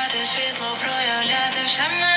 вмикати світло проявляти все мене.